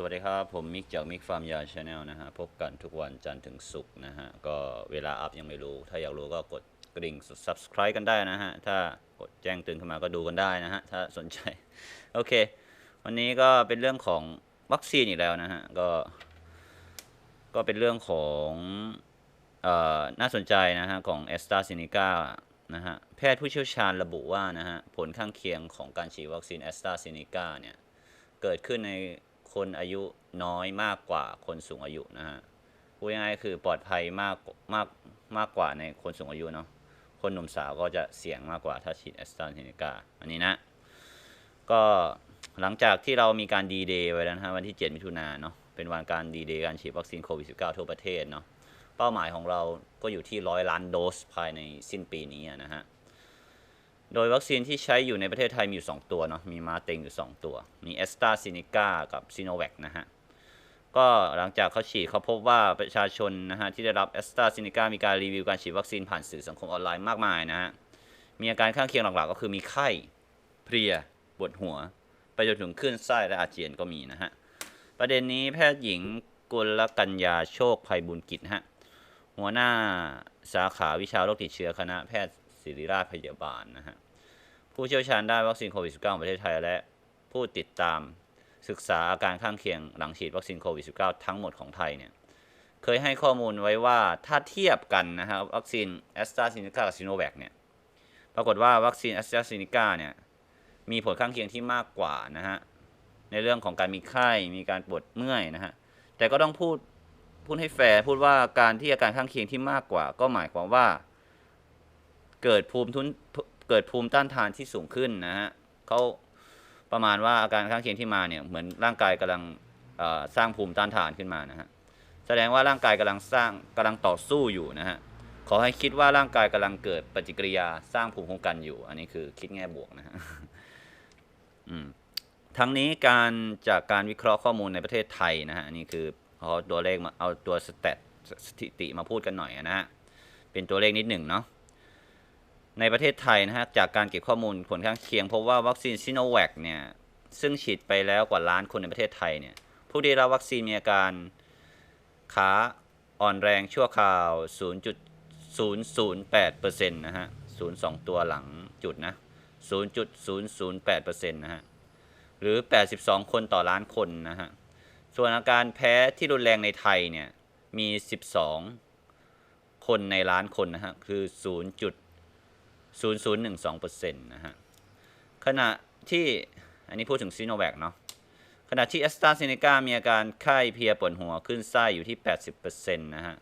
สวัสดีครับ ผมมิกจากมิกฟาร์มยาชาแนลนะฮะ พบกันทุกวันจันทร์ถึงศุกร์นะฮะ ก็เวลาอัพยังไม่รู้ ถ้าอยากรู้ก็กดกริ่ง subscribe กันได้นะฮะ ถ้ากดแจ้งเตือนขึ้นมาก็ดูกันได้นะฮะ ถ้าสนใจ โอเค วันนี้ก็เป็นเรื่องของวัคซีนอีกแล้วนะฮะ ก็ ก็เป็นเรื่องของเอ่อน่าสนใจนะฮะ ของ a s t r a z เซ e c a นะฮะ แพทย์ผู้เชี่ยวชาญระบุว่านะฮะ ผลข้างเคียงของการฉีดวัคซีน a s t r a z เซ e c a เนี่ย เกิดขึ้นใน คนอายุน้อยมากกว่าคนสูงอายุนะฮะพูดง่ายๆคือปลอดภัยมากมากมากกว่าในคนสูงอายุเนาะคนหนุ่มสาวก็จะเสี่ยงมากกว่าถ้าฉีดแอสตราเซเนกาอันนี้นะ ก็หลังจากที่เรามีการดีเดย์ไว้แล้วนะฮะวันที่ 7 มิถุนายนเนาะเป็นวันการดีเดย์การฉีดวัคซีนโควิด -19 ทั่วประเทศเนาะเป้าหมายของเราก็อยู่ที่ร้อยล้านโดสภายในสิ้นปีนี้นะฮะ โดยวัคซีนที่ใช้อยู่ในประเทศไทยมีอยู่ 2 ตัวเนาะ มีมาเต็งอยู่ 2 ตัว มีแอสตราซเนกากับซีโนแวคนะฮะ ก็หลังจากเขาฉีดเขาพบว่าประชาชนนะฮะที่ได้รับแอสตราซเนกามีการรีวิวการฉีดวัคซีนผ่านสื่อสังคมออนไลน์มากมายนะฮะ มีอาการข้างเคียงหลักๆ ก็คือมีไข้ เพลีย ปวดหัว ไปจนถึงคลื่นไส้และอาเจียนก็มีนะฮะ ประเด็นนี้แพทย์หญิงกุลกัญญาโชคภัยบุญกิจฮะ หัวหน้าสาขาวิชาโรคติดเชื้อคณะแพทย์ ศิริราชพยาบาลนะฮะผู้เชี่ยวชาญด้านวัคซีนโควิด -19 ของประเทศไทยและผู้ติดตามศึกษาอาการข้างเคียงหลังฉีดวัคซีนโควิด -19 ทั้งหมดของไทยเนี่ยเคยให้ข้อมูลไว้ว่าถ้าเทียบกันนะฮะวัคซีนแอสตราเซเนกากับซีโนแวคเนี่ยปรากฏว่าวัคซีนแอสตราเซเนกาเนี่ยมีผลข้างเคียงที่มากกว่านะฮะในเรื่องของการมีไข้มีการปวดเมื่อยนะฮะแต่ก็ต้องพูดพูดให้แฟร์พูดว่าการที่อาการข้างเคียงที่มากกว่า ก็หมายความว่า เกิดภูมิทุนเกิดภูมิต้านทานที่สูงขึ้นนะฮะเขาประมาณว่าอาการข้างเคียงที่มาเนี่ยเหมือนร่างกายกำลังสร้างภูมิต้านทานขึ้นมานะฮะแสดงว่าร่างกายกำลังสร้างกำลังต่อสู้อยู่นะฮะขอให้คิดว่าร่างกายกำลังเกิดปฏิกิริยาสร้างภูมิคุ้มกันอยู่ อันนี้คือคิดแง่บวกนะฮะทั้งนี้การจากการวิเคราะห์ข้อมูลในประเทศไทยนะฮะอันนี้คือเอาตัวเลขมาเอาตัวสแตทสถิติมาพูดกันหน่อยนะฮะเป็นตัวเลขนิดหนึ่งเนาะ ในประเทศไทยนะฮะจากการเก็บข้อมูลผลข้างเคียงพบว่าวัคซีนซิโนแวคเนี่ยซึ่งฉีดไปแล้วกว่าล้านคนในประเทศไทยเนี่ยผู้ได้รับวัคซีนมีอาการขาอ่อนแรงชั่วคราว 0.008%นะฮะ 02 ตัวหลังจุดนะ 0.008%นะฮะ หรือ 82 คนต่อล้านคนนะฮะ ส่วนอาการแพ้ที่รุนแรงในไทยเนี่ย มี 12 คนในล้านคนนะฮะ คือ 0. 0012%นะฮะ ขณะที่อันนี้พูดถึงซีโนแวคเนาะ ขณะที่แอสตราเซเนกามีอาการไข้เพียปวดหัวขึ้นไส้อยู่ที่ 80%นะฮะ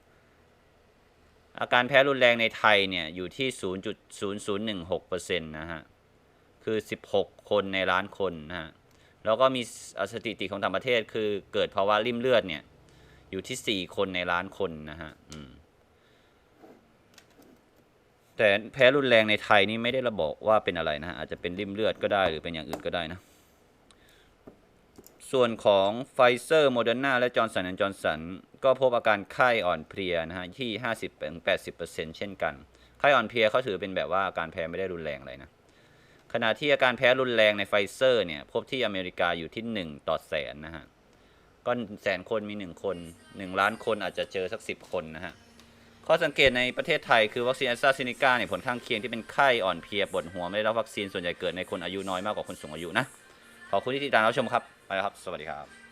อาการแพ้รุนแรงในไทยเนี่ย อยู่ที่ 0.0016%นะฮะ คือ 16 คนในล้านคนนะฮะ แล้วก็มีสถิติของต่างประเทศคือเกิดภาวะริ่มเลือดเนี่ย อยู่ที่ 4 คนในล้านคนนะฮะอืม แต่แพ้รุนแรงในไทยนี่ไม่ได้ระบอกว่าเป็นอะไรนะฮะอาจจะเป็นริ่มเลือดก็ได้หรือเป็นอย่างอื่นก็ได้นะ ส่วนของไฟเซอร์โมเดอร์นาและจอร์นสันจอร์นสันก็พบอาการไข้อ่อนเพลียนะฮะที่ 50-80%เช่นกัน ไข้อ่อนเพลียเขาถือเป็นแบบว่าอาการแพ้ไม่ได้รุนแรงอะไรนะขณะที่อาการแพ้รุนแรงในไฟเซอร์เนี่ยพบที่อเมริกาอยู่ที่ 1 ต่อแสนนะฮะก็แสนคนมี 1 คน 1 ล้านคนอาจจะเจอสัก 10 คนนะฮะ ข้อสังเกตในประเทศไทยคือวัคซีนแอสตราเซเนกาเนี่ยผลข้างเคียงที่เป็นไข้อ่อนเพลียปวดหัวไม่ได้รับวัคซีนส่วนใหญ่เกิดในคนอายุน้อยมากกว่าคนสูงอายุนะ ขอบคุณที่ติดตามรับชมครับ ไปแล้วครับ สวัสดีครับ